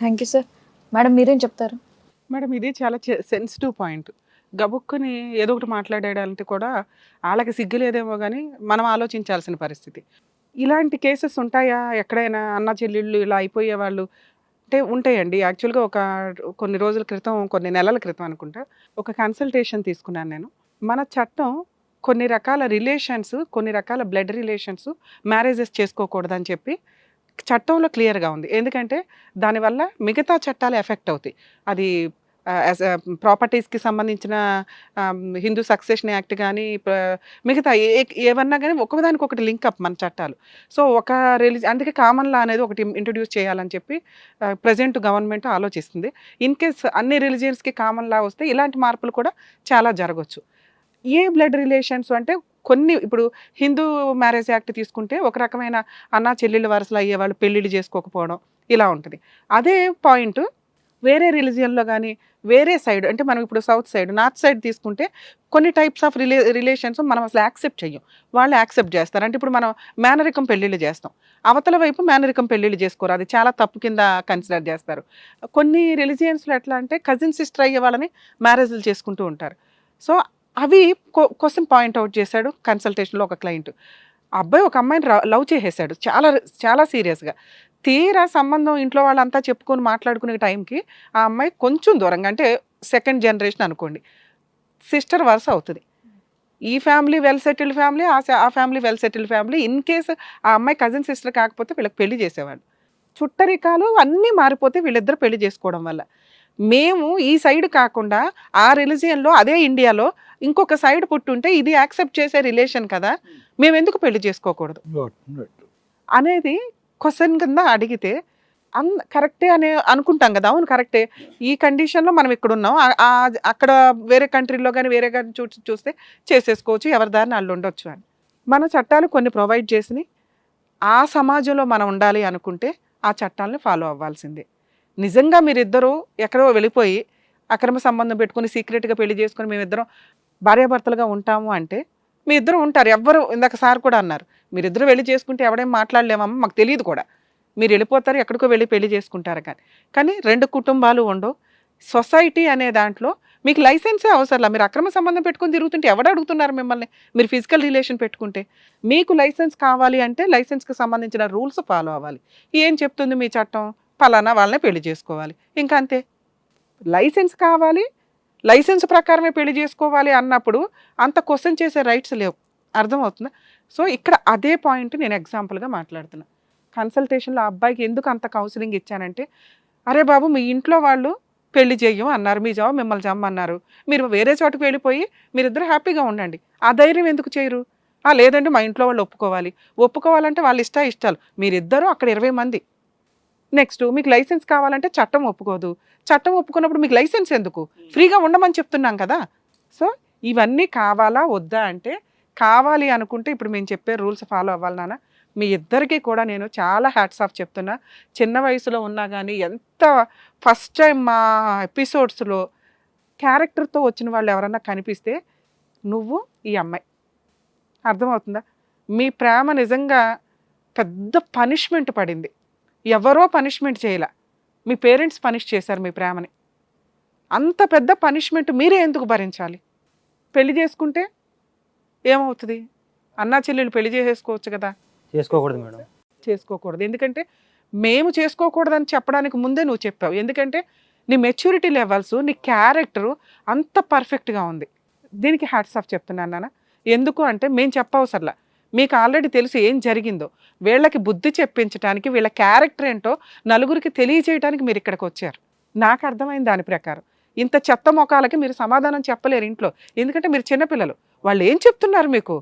Thank you sir madam మీరేం చెప్తారు? Madam ఇది చాలా సెన్సిటివ్ పాయింట్ గబుక్కుని ఏదో ఒకటి మాట్లాడేయాలంటే కూడా వాళ్ళకి సిగ్గులేదేమో కానీ మనం ఆలోచించాల్సిన పరిస్థితి. ఇలాంటి కేసెస్ ఉంటాయా? ఎక్కడైనా అన్న చెల్లెళ్ళు ఇలా అయిపోయే వాళ్ళు అంటే ఉంటాయండి. యాక్చువల్గా ఒక కొన్ని రోజుల క్రితం కొన్ని నెలల క్రితం అనుకుంటా ఒక కన్సల్టేషన్ తీసుకున్నాను నేను. మన చట్టం కొన్ని రకాల రిలేషన్స్ కొన్ని రకాల బ్లడ్ రిలేషన్స్ మ్యారేజెస్ చేసుకోకూడదని చెప్పి చట్టంలో క్లియర్గా ఉంది. ఎందుకంటే దానివల్ల మిగతా చట్టాలు ఎఫెక్ట్ అవుతాయి. అది ప్రాపర్టీస్కి సంబంధించిన హిందూ సక్సెషన్ యాక్ట్ కానీ మిగతా ఏ ఏమన్నా కానీ ఒకదానికి ఒకటి లింక్ అప్ మన చట్టాలు. సో ఒక రిలీజ్ అందుకే కామన్ లా అనేది ఒకటి ఇంట్రడ్యూస్ చేయాలని చెప్పి ప్రజెంట్ గవర్నమెంట్ ఆలోచిస్తుంది. ఇన్ కేస్ అన్ని రిలీజియన్స్కి కామన్ లా వస్తే ఇలాంటి మార్పులు కూడా చాలా జరగవచ్చు ఏ బ్లడ్ రిలేషన్స్ అంటే కొన్ని ఇప్పుడు హిందూ మ్యారేజ్ యాక్ట్ తీసుకుంటే ఒక రకమైన అన్న చెల్లెళ్ళ వరుసలు అయ్యేవాళ్ళు పెళ్ళిళ్ళు చేసుకోకపోవడం ఇలా ఉంటుంది. అదే పాయింట్ వేరే రిలీజియన్లో కానీ వేరే సైడ్ అంటే మనం ఇప్పుడు సౌత్ సైడ్ నార్త్ సైడ్ తీసుకుంటే కొన్ని టైప్స్ ఆఫ్ రిలే రిలేషన్స్ మనం అసలు యాక్సెప్ట్ చెయ్యం. వాళ్ళు యాక్సెప్ట్ చేస్తారు. అంటే ఇప్పుడు మనం మేనరికం పెళ్ళిళ్ళు చేస్తాం. అవతల వైపు మేనరికం పెళ్ళిళ్ళు చేసుకోరు. అది చాలా తప్పు కింద కన్సిడర్ చేస్తారు. కొన్ని రిలీజియన్స్లో ఎట్లా అంటే కజిన్ సిస్టర్ అయ్యే వాళ్ళని మ్యారేజ్లు చేసుకుంటూ ఉంటారు. సో అవి క్వశ్చన్ పాయింట్ అవుట్ చేశాడు కన్సల్టేషన్లో ఒక క్లయింట్. అబ్బాయి ఒక అమ్మాయిని లవ్ చేసేసాడు. చాలా చాలా సీరియస్గా. తీరా సంబంధం ఇంట్లో వాళ్ళంతా చెప్పుకొని మాట్లాడుకునే టైంకి ఆ అమ్మాయి కొంచెం దూరంగా అంటే సెకండ్ జనరేషన్ అనుకోండి సిస్టర్ వరుస అవుతుంది. ఈ ఫ్యామిలీ వెల్ సెటిల్డ్ ఫ్యామిలీ ఆ ఆ family well settled family in case ఆ అమ్మాయి కజిన్ సిస్టర్ కాకపోతే వీళ్ళకి పెళ్ళి చేసేవాడు. చుట్టరికాలు అన్నీ మారిపోతే వీళ్ళిద్దరు పెళ్ళి చేసుకోవడం వల్ల. మేము ఈ సైడ్ కాకుండా ఆ రిలీజియన్లో అదే ఇండియాలో ఇంకొక సైడ్ పుట్టుంటే ఇది యాక్సెప్ట్ చేసే రిలేషన్ కదా మేము ఎందుకు పెళ్ళి చేసుకోకూడదు? అనేది క్వశ్చన్ కింద అడిగితే అన్ కరెక్టే అనే అనుకుంటాం కదా అవును కరెక్టే. ఈ కండిషన్లో మనం ఇక్కడ ఉన్నాం అక్కడ వేరే కంట్రీలో కానీ వేరే కానీ చూ చూస్తే చేసేసుకోవచ్చు ఎవరి దారిని వాళ్ళు ఉండొచ్చు అని. మన చట్టాలు కొన్ని ప్రొవైడ్ చేసినాయి. ఆ సమాజంలో మనం ఉండాలి అనుకుంటే ఆ చట్టాలను ఫాలో అవ్వాల్సిందే. నిజంగా మీరిద్దరూ ఎక్కడో వెళ్ళిపోయి అక్రమ సంబంధం పెట్టుకుని సీక్రెట్గా పెళ్ళి చేసుకుని మేమిద్దరం భార్యాభర్తలుగా ఉంటాము అంటే మీ ఇద్దరు ఉంటారు. ఎవ్వరు ఇందాక సార్ కూడా అన్నారు. మీరిద్దరు వెళ్ళి చేసుకుంటే ఎవడేం మాట్లాడలేమమ్మ? మాకు తెలియదు కూడా. మీరు వెళ్ళిపోతారు ఎక్కడికో వెళ్ళి పెళ్ళి చేసుకుంటారు కానీ. కానీ రెండు కుటుంబాలు ఉండవు. సొసైటీ అనే దాంట్లో మీకు లైసెన్సే అవసరంలా. మీరు అక్రమ సంబంధం పెట్టుకుని తిరుగుతుంటే ఎవడు అడుగుతున్నారు మిమ్మల్ని? మీరు ఫిజికల్ రిలేషన్ పెట్టుకుంటే. మీకు లైసెన్స్ కావాలి అంటే లైసెన్స్కి సంబంధించిన రూల్స్ ఫాలో అవ్వాలి. ఏం చెప్తుంది మీ చట్టం? పలానా వాళ్ళనే పెళ్ళి చేసుకోవాలి. ఇంకా అంతే లైసెన్స్ కావాలి. లైసెన్స్ ప్రకారమే పెళ్ళి చేసుకోవాలి అన్నప్పుడు అంత క్వశ్చన్ చేసే రైట్స్ లేవు. అర్థమవుతుందా? సో ఇక్కడ అదే పాయింట్ నేను ఎగ్జాంపుల్గా మాట్లాడుతున్నా. కన్సల్టేషన్లో ఆ అబ్బాయికి ఎందుకు అంత కౌన్సిలింగ్ ఇచ్చానంటే అరే బాబు మీ ఇంట్లో వాళ్ళు పెళ్ళి చేయం అన్నారు. మీ జాబ్ మిమ్మల్ని జమ్మన్నారు. మీరు వేరే చోటుకు వెళ్ళిపోయి మీరిద్దరు హ్యాపీగా ఉండండి. ఆ ధైర్యం ఎందుకు చేయరు? ఆ లేదంటే మా ఇంట్లో వాళ్ళు ఒప్పుకోవాలి. ఒప్పుకోవాలంటే వాళ్ళ ఇష్ట ఇష్టాలు. మీరిద్దరూ అక్కడ ఇరవై మంది. నెక్స్ట్ మీకు లైసెన్స్ కావాలంటే చట్టం ఒప్పుకోదు. చట్టం ఒప్పుకున్నప్పుడు మీకు లైసెన్స్ ఎందుకు? ఫ్రీగా ఉండమని చెప్తున్నాం కదా. సో ఇవన్నీ కావాలా వద్దా అంటే కావాలి అనుకుంటే ఇప్పుడు మేము చెప్పే రూల్స్ ఫాలో అవ్వాలి నాన్న. మీ ఇద్దరికీ కూడా నేను చాలా హ్యాట్స్ ఆఫ్ చెప్తున్నా. చిన్న వయసులో ఉన్నా కానీ ఎంత ఫస్ట్ టైం మా ఎపిసోడ్స్లో క్యారెక్టర్తో వచ్చిన వాళ్ళు ఎవరన్నా కనిపిస్తే నువ్వు ఈ అమ్మాయి. అర్థమవుతుందా? మీ ప్రేమ నిజంగా పెద్ద పనిష్మెంట్ పడింది. ఎవరో పనిష్మెంట్ చేయలే. మీ పేరెంట్స్ పనిష్ చేశారు మీ ప్రేమని. అంత పెద్ద పనిష్మెంట్ మీరే ఎందుకు భరించాలి? పెళ్ళి చేసుకుంటే ఏమవుతుంది? అన్నా చెల్లెలు పెళ్ళి చేసేసుకోవచ్చు కదా? చేసుకోకూడదు మేడం. చేసుకోకూడదు. ఎందుకంటే మేము చేసుకోకూడదని చెప్పడానికి ముందే నువ్వు చెప్పావు. ఎందుకంటే నీ మెచ్యూరిటీ లెవెల్స్ నీ క్యారెక్టరు అంత పర్ఫెక్ట్గా ఉంది. దీనికి హ్యాట్స్ ఆఫ్ చెప్తున్నాను నాన్న. ఎందుకు అంటే మేము చెప్పవసరలా. మీకు ఆల్రెడీ తెలుసు ఏం జరిగిందో. వీళ్ళకి బుద్ధి చెప్పించడానికి వీళ్ళ క్యారెక్టర్ ఏంటో నలుగురికి తెలియజేయడానికి మీరు ఇక్కడికి వచ్చారు. నాకు అర్థమైంది దాని ప్రకారం. ఇంత చెత్త మొఖాలకి మీరు సమాధానం చెప్పలేరు ఇంట్లో. ఎందుకంటే మీరు చిన్నపిల్లలు. వాళ్ళు ఏం చెప్తున్నారు మీకు?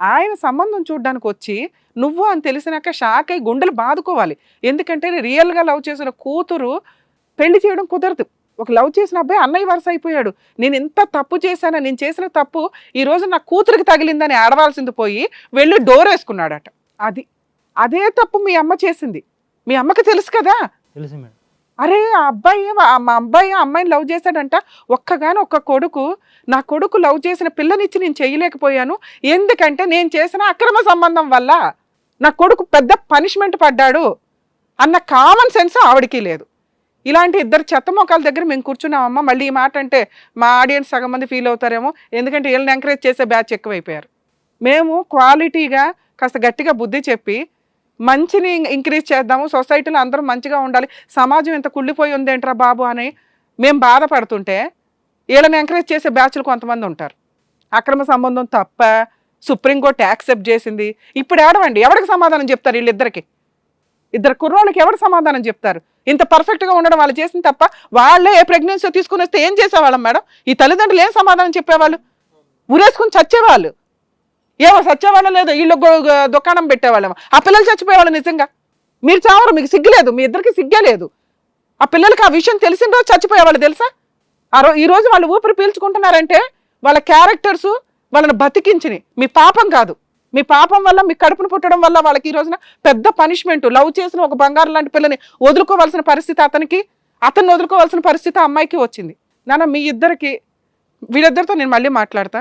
ఆయన సంబంధం చూడడానికి వచ్చి నువ్వు అని తెలిసినాక షాక్ అయి గుండెలు బాదుకోవాలి. ఎందుకంటే రియల్గా లవ్ చేసిన కూతురు పెళ్ళి చేయడం కుదరదు. ఒక లవ్ చేసిన అబ్బాయి అన్నయ్య వరుస అయిపోయాడు. నేను ఎంత తప్పు చేశాను? నేను చేసిన తప్పు ఈ రోజు నా కూతురికి తగిలిందని ఆడవాల్సింది పోయి వెళ్ళి డోర్ వేసుకున్నాడట. అది అదే తప్పు మీ అమ్మ చేసింది. మీ అమ్మకి తెలుసు కదా? తెలుసు మేడం. అరే ఆ అబ్బాయి మా అబ్బాయి ఆ అమ్మాయిని లవ్ చేశాడంట. ఒక్కగాని ఒక్క కొడుకు నా కొడుకు లవ్ చేసిన పిల్లనిచ్చి నేను చేయలేకపోయాను. ఎందుకంటే నేను చేసిన అక్రమ సంబంధం వల్ల నా కొడుకు పెద్ద పనిష్మెంట్ పడ్డాడు. అన్న కామన్ సెన్స్ ఆవిడికి లేదు. ఇలాంటి ఇద్దరు చెత్త మొక్కల దగ్గర మేము కూర్చున్నామమ్మా. మళ్ళీ ఈ మాట అంటే మా ఆడియన్స్ సగం మంది ఫీల్ అవుతారేమో. ఎందుకంటే వీళ్ళని ఎంకరేజ్ చేసే బ్యాచ్ ఎక్కువైపోయారు. మేము క్వాలిటీగా కాస్త గట్టిగా బుద్ధి చెప్పి మంచిని ఇంక్రీజ్ చేద్దాము. సొసైటీలో అందరూ మంచిగా ఉండాలి. సమాజం ఇంత కుళ్ళిపోయి ఉందేంట్రా బాబు అని మేము బాధపడుతుంటే వీళ్ళని ఎంకరేజ్ చేసే బ్యాచ్లు కొంతమంది ఉంటారు. అక్రమ సంబంధం తప్ప సుప్రీంకోర్టు యాక్సెప్ట్ చేసింది. ఇప్పుడు ఏడవండి. ఎవరికి సమాధానం చెప్తారు వీళ్ళిద్దరికి? ఇద్దరు కుర్రోళ్ళకి ఎవరు సమాధానం చెప్తారు? ఇంత పర్ఫెక్ట్గా ఉండడం వాళ్ళు చేసింది తప్ప వాళ్ళే ఏ ప్రెగ్నెన్సీ తీసుకుని వస్తే ఏం చేసేవాళ్ళం మేడం? ఈ తల్లిదండ్రులు ఏం సమాధానం చెప్పేవాళ్ళు? ఉరేసుకుని చచ్చేవాళ్ళు. ఏమో చచ్చేవాళ్ళం లేదు వీళ్ళు దుకాణం పెట్టేవాళ్ళేమో ఆ పిల్లలు చచ్చిపోయేవాళ్ళు నిజంగా. మీరు చావరు మీకు సిగ్గులేదు మీ ఇద్దరికి సిగ్గే లేదు. ఆ పిల్లలకి ఆ విషయం తెలిసిన రోజు చచ్చిపోయేవాళ్ళు తెలుసా? ఆ రో ఈరోజు వాళ్ళు ఊపిరి పీల్చుకుంటున్నారంటే వాళ్ళ క్యారెక్టర్స్ వాళ్ళని బతికించిని మీ పాపం కాదు. మీ పాపం వల్ల మీ కడుపును పుట్టడం వల్ల వాళ్ళకి ఈ రోజున పెద్ద పనిష్మెంట్. లవ్ చేసిన ఒక బంగారం లాంటి పిల్లని వదులుకోవాల్సిన పరిస్థితి అతనికి అతన్ని వదులుకోవాల్సిన పరిస్థితి ఆ అమ్మాయికి వచ్చింది. నాన్న మీ ఇద్దరికి వీళ్ళిద్దరితో నేను మళ్ళీ మాట్లాడతా.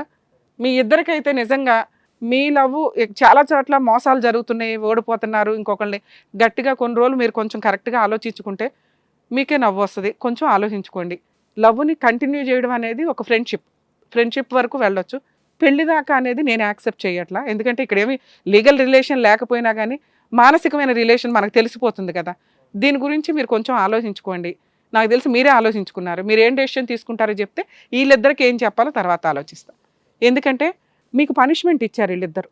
మీ ఇద్దరికైతే నిజంగా మీ లవ్ చాలా చోట్ల మోసాలు జరుగుతున్నాయి ఓడిపోతున్నారు. ఇంకొకళ్ళని గట్టిగా కొన్ని రోజులు మీరు కొంచెం కరెక్ట్గా ఆలోచించుకుంటే మీకే నవ్వు వస్తుంది. కొంచెం ఆలోచించుకోండి. లవ్ని కంటిన్యూ చేయడం అనేది ఒక ఫ్రెండ్షిప్. ఫ్రెండ్షిప్ వరకు వెళ్ళొచ్చు. పెళ్ళి దాకా అనేది నేను యాక్సెప్ట్ చేయట్లా. ఎందుకంటే ఇక్కడ ఏమి లీగల్ రిలేషన్ లేకపోయినా కానీ మానసికమైన రిలేషన్ మనకు తెలిసిపోతుంది కదా. దీని గురించి మీరు కొంచెం ఆలోచించుకోండి. నాకు తెలిసి మీరే ఆలోచించుకున్నారు. మీరు ఏం డెసిషన్ తీసుకుంటారో చెప్తే వీళ్ళిద్దరికి ఏం చెప్పాలో తర్వాత ఆలోచిస్తాను ఎందుకంటే మీకు పనిష్మెంట్ ఇచ్చారు వీళ్ళిద్దరు.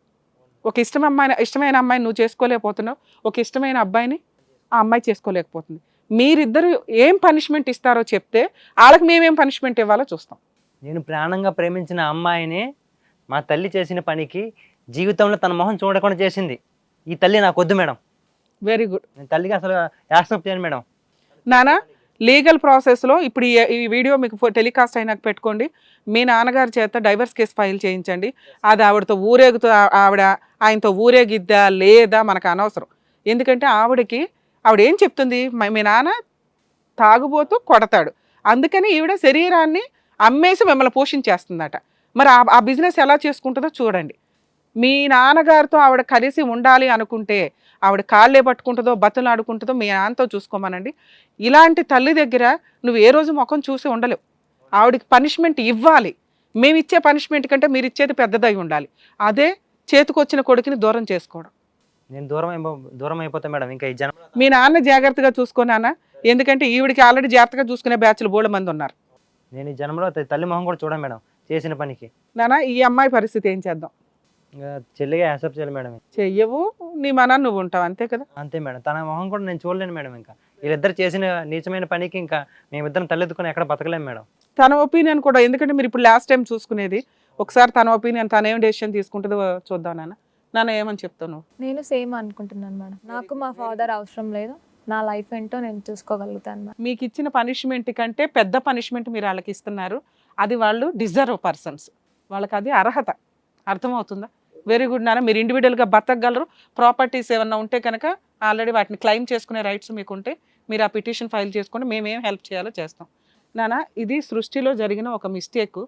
ఒక ఇష్టం అమ్మాయిని ఇష్టమైన అమ్మాయిని నువ్వు చేసుకోలేకపోతున్నావు. ఒక ఇష్టమైన అబ్బాయిని ఆ అమ్మాయి చేసుకోలేకపోతుంది. మీరిద్దరు ఏం పనిష్మెంట్ ఇస్తారో చెప్తే వాళ్ళకి మేమేం పనిష్మెంట్ ఇవ్వాలో చూస్తాం. నేను ప్రాణంగా ప్రేమించిన అమ్మాయిని మా తల్లి చేసిన పనికి జీవితంలో తన మొహం చూడకుండా చేసింది. ఈ తల్లి నాకు వద్దు మేడం. వెరీ గుడ్ నేను తల్లికి అసలు యాక్సెప్ట్ చేయను మేడం. నానా లీగల్ ప్రాసెస్లో ఇప్పుడు ఈ ఈ వీడియో మీకు టెలికాస్ట్ అయినాక పెట్టుకోండి. మీ నాన్నగారి చేత డైవర్స్ కేసు ఫైల్ చేయించండి. అది ఆవిడతో ఊరేగుతూ ఆవిడ ఆయనతో ఊరేగిద్దా లేదా మనకు అనవసరం. ఎందుకంటే ఆవిడకి ఆవిడ ఏం చెప్తుంది? "మ- మీ నాన్న తాగుబోతూ కొడతాడు. అందుకని ఈవిడ శరీరాన్ని అమ్మేసి మిమ్మల్ని పోషించేస్తుందట. మరి ఆ- బిజినెస్ ఎలా చేసుకుంటుందో చూడండి. మీ నాన్నగారితో ఆవిడ కలిసి ఉండాలి అనుకుంటే ఆవిడ కాళ్ళే పట్టుకుంటుందో బతులు ఆడుకుంటుందో మీ నాన్నతో చూసుకోమనండి. ఇలాంటి తల్లి దగ్గర నువ్వు ఏ రోజు ముఖం చూసి ఉండలేవు. ఆవిడకి పనిష్మెంట్ ఇవ్వాలి. మేము ఇచ్చే పనిష్మెంట్ కంటే మీరు ఇచ్చేది పెద్దదై ఉండాలి. అదే చేతికొచ్చిన కొడుకుని దూరం చేసుకోవడం. నేను దూరం అయిపో దూరం అయిపోతా మేడం. ఇంకా ఈ జన్మ మీ నాన్న జాగ్రత్తగా చూసుకోనానా ఎందుకంటే ఈవిడికి ఆల్రెడీ జాగ్రత్తగా చూసుకునే బ్యాచ్లు బోళ్ళ మంది ఉన్నారు. నేను ఈ జన్మలో త- తల్లి మొహం కూడా చూడను మేడం. చేసిన పనికి. నాన్న ఈ అమ్మాయి పరిస్థితి ఏం చేద్దాం? ఇంకా చెల్లిగా యాక్సెప్ట్ చేయాలి మేడం చెయ్యవు నీ మన నువ్వు ఉంటావు అంతే కదా? అంతే మేడం. తన మొహం కూడా నేను చూడలేను మేడం ఇంకా. వీళ్ళిద్దరు చేసిన నీచమైన పనికి ఇంకా మేమిద్దరం తలెత్తుకుని ఎక్కడ బతకలేము మేడం. తన ఒపీనియన్ కూడా ఎందుకంటే మీరు ఇప్పుడు లాస్ట్ టైం చూసుకునేది ఒకసారి తన ఒపీనియన్ తన ఏం డెసిషన్ తీసుకుంటుందో చూద్దాం నాన్న. నాన్న ఏమని చెప్తావు నువ్వు? నేను సేమ్ అనుకుంటున్నాను మేడం. నాకు మా ఫాదర్ అవసరం లేదు. నా లైఫ్ ఏంటో నేను చూసుకోగలుగుతాను మేడం. మీకు ఇచ్చిన పనిష్మెంట్ కంటే పెద్ద పనిష్మెంట్ మీరు వాళ్ళకి ఇస్తున్నారు. అది వాళ్ళు డిజర్వ్ పర్సన్స్ వాళ్ళకి అది అర్హత. అర్థమవుతుందా? వెరీ గుడ్ నాన్న. మీరు ఇండివిజువల్గా బతకగలరు. ప్రాపర్టీస్ ఏమన్నా ఉంటే కనుక ఆల్రెడీ వాటిని క్లెయిమ్ చేసుకునే రైట్స్ మీకు ఉంటే మీరు ఆ పిటిషన్ ఫైల్ చేసుకొని మేమేం హెల్ప్ చేయాలో చేస్తాం. నాన్న ఇది సృష్టిలో జరిగిన ఒక మిస్టేక్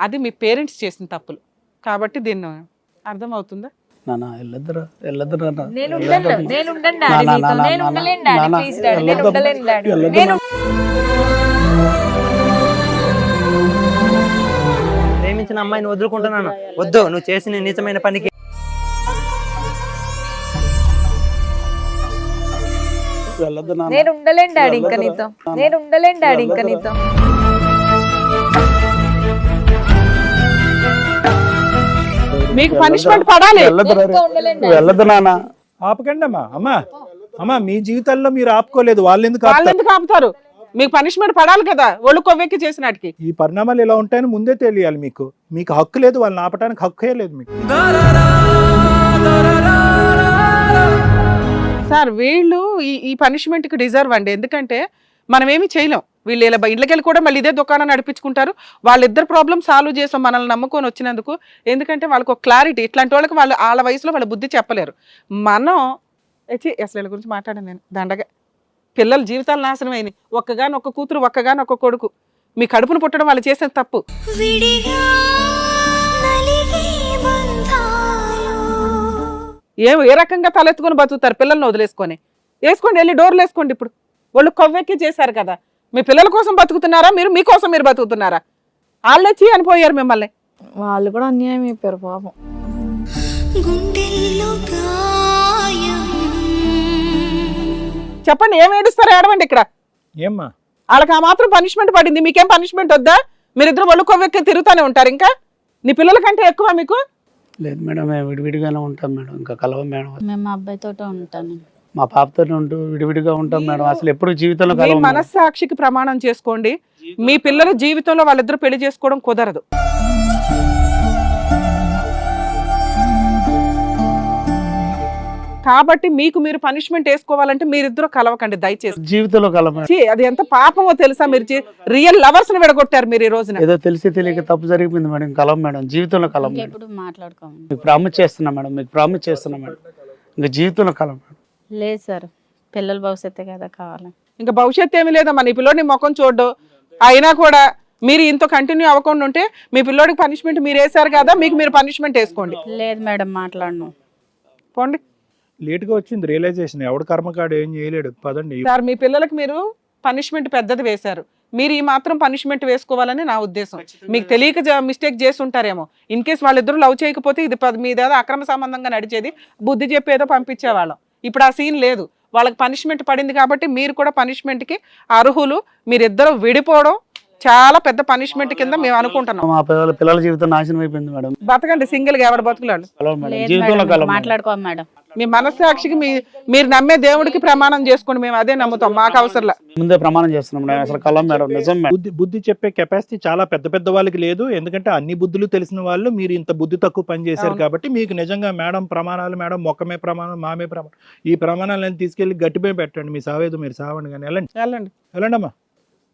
అది మీ పేరెంట్స్ చేసిన తప్పులు. కాబట్టి దీన్ని అర్థమవుతుందా. నేను ప్రేమించిన అమ్మాయిని వదులుకుంటున్నాను వద్దు నువ్వు చేసిన నీచమైన పనికి. నేను ఉండలేను డాడీ ఇంకా. నీతో. నేను ఉండలేను డాడీ ఇంకా నీతో. మీకు పనిష్మెంట్ పడాలి. వెళ్ళొద్దు నాన్న. ఆపకండి అమ్మా అమ్మా. అమ్మా మీ జీవితాల్లో మీరు ఆపుకోలేదు. వాళ్ళు ఎందుకు ఆపుతారు? మీకు పనిష్మెంట్ పడాలి కదా ఒళ్ళు కొవ్వెక్కి చేసినాటికి ఈ పరిణామాలు ఎలా ఉంటాయని ముందే తెలియాలి మీకు. మీకు హక్కు లేదు వాళ్ళని ఆపడానికి హక్కే లేదు మీకు. సార్ వీళ్ళు ఈ ఈ పనిష్మెంట్కి డిజర్వ్ అండి. ఎందుకంటే మనం ఏమి చేయలేం. వీళ్ళు ఇలా ఇళ్ళకెళ్ళి కూడా మళ్ళీ ఇదే దుకాణం నడిపించుకుంటారు. వాళ్ళిద్దరు ప్రాబ్లమ్ సాల్వ్ చేసాం మనల్ని నమ్ముకొని వచ్చినందుకు. ఎందుకంటే వాళ్ళకి ఒక క్లారిటీ ఇట్లాంటి వాళ్ళకి వాళ్ళు వాళ్ళ వయసులో వాళ్ళ బుద్ధి చెప్పలేరు. మనం అసలు గురించి మాట్లాడాను నేను. దండగా పిల్లల జీవితాలు నాశనం అయినాయి. ఒక్కగాని ఒక్క కూతురు ఒక్కగాని ఒక్క కొడుకు. మీ కడుపును పుట్టడం వాళ్ళు చేసిన తప్పు. ఏ ఏ రకంగా తలెత్తుకొని బతుకుతారు పిల్లల్ని వదిలేసుకొని? వేసుకోండి వెళ్ళి డోర్లు వేసుకోండి ఇప్పుడు. వాళ్ళు కొవ్వెక్కి చేశారు కదా. మీ పిల్లల కోసం బతుకుతున్నారా? మీరు మీకోసం మీరు బతుకుతున్నారా? వాళ్ళే చీ అనిపోయారు మిమ్మల్ని. వాళ్ళు కూడా అన్యాయం అయిపోయారు పాపం. గుండెల్లో చెప్పండి ఏం ఏడుస్తారు ఏడవండి ఇక్కడ? ఏమ్మా? వాళ్ళకి ఆ మాత్రం పనిష్మెంట్ పడింది. మీకేం పనిష్మెంట్ వద్దా? మీరిద్దరు ఒళ్ళు కొవ్వెక్కి తిరుగుతూనే ఉంటారు ఇంకా? నీ పిల్లల కంటే ఎక్కువ మీకు? లేదు మేడం మేము విడివిడిగానే ఉంటాం మేడం. ఇంకా కలవం మేడం. మేము మా అబ్బాయితోటే ఉంటాను మా పాపతో ఉంటూ విడివిడిగా ఉంటాం మేడం. అసలు ఎప్పుడు జీవితంలో మీ కలవం. మనస్సాక్షికి ప్రమాణం చేసుకోండి. మీ పిల్లల జీవితంలో వాళ్ళిద్దరు పెళ్ళి చేసుకోవడం కుదరదు. కాబట్టి మీకు మీరు పనిష్మెంట్ వేసుకోవాలంటే మీరిద్దరు కలవకండి దయచేసి. జీవితంలో కలవం మేడం. ఛీ, అది ఎంత పాపమో తెలుసా మీరు రియల్ లవర్స్ని విడగొట్టారు మీరు ఈ రోజున. ఏదో తెలిసి తెలియక తప్పు జరిగిపోయింది మేడం కలవం మేడం జీవితంలో కలవం మాట్లాడుకోము. మీకు ప్రామిస్ చేస్తున్నా మేడం మీకు ప్రామిస్ చేస్తున్నా మేడం. ఇంకా జీవితంలో కలవం మేడం. లేదు సార్ పిల్లల భవిష్యత్తు కదా కావాలి. ఇంకా భవిష్యత్తు ఏమీ లేదమ్మా నీ పిల్లోడిని ముఖం చూడ్డు అయినా కూడా మీరు ఇంత కంటిన్యూ అవ్వకుండా ఉంటే మీ పిల్లోడికి పనిష్మెంట్ మీరు వేశారు కదా మీకు మీరు పనిష్మెంట్ వేసుకోండి. లేదు మేడం మాట్లాడను. పోండి. లేట్గా వచ్చింది రియలైజేషన్. ఎవడు కర్మకాడు ఏం చేయలేడు. పదండి. సార్ మీ పిల్లలకి మీరు పనిష్మెంట్ పెద్దది వేశారు. మీరు ఈ మాత్రం పనిష్మెంట్ వేసుకోవాలని నా ఉద్దేశం. మీకు తెలియక మిస్టేక్ చేసి ఉంటారేమో. ఇన్ కేస్ వాళ్ళిద్దరూ లవ్ చేయకపోతే ఇది పద- మీదేదో అక్రమ సంబంధంగా నడిచేది. బుద్ధి చెప్పేదో పంపించేవాళ్ళం. ఇప్పుడు ఆ సీన్ లేదు. వాళ్ళకి పనిష్మెంట్ పడింది కాబట్టి మీరు కూడా punishment కి అర్హులు. మీరిద్దరు విడిపోవడం చాలా పెద్ద పనిష్మెంట్ కింద మేము అనుకుంటున్నాం. మా పిల్లల పిల్లల జీవితం నాశనం అయిపోయింది మేడం. బతకండి సింగిల్గా ఎవడ బతుకులాడు మేడం జీవితంలో మీ మనస్సాక్షికి మీ మీరు నమ్మే దేవుడికి ప్రమాణం చేసుకోండి మేము అదే నమ్ముతాం మాకు అవసరంలా. ముందే ప్రమాణం చేస్తున్నాం మేడం అసలు కలం మేడం నిజం మేడం. బుద్ధి బుద్ధి చెప్పే కెపాసిటీ చాలా పెద్ద పెద్ద వాళ్ళకి లేదు ఎందుకంటే అన్ని బుద్ధులు తెలిసిన వాళ్ళు మీరు ఇంత బుద్ధి తక్కువ పని చేశారు. కాబట్టి మీకు నిజంగా మేడం ప్రమాణాలు మేడం మొక్కమే ప్రమాణం మామే ప్రమాణం. ఈ ప్రమాణాలను తీసుకెళ్ళి గట్టిపై పెట్టండి మీ సావేదో మీరు సావండి కానీ వెళ్ళండి. వెళ్ళండి. వెళ్ళండి అమ్మా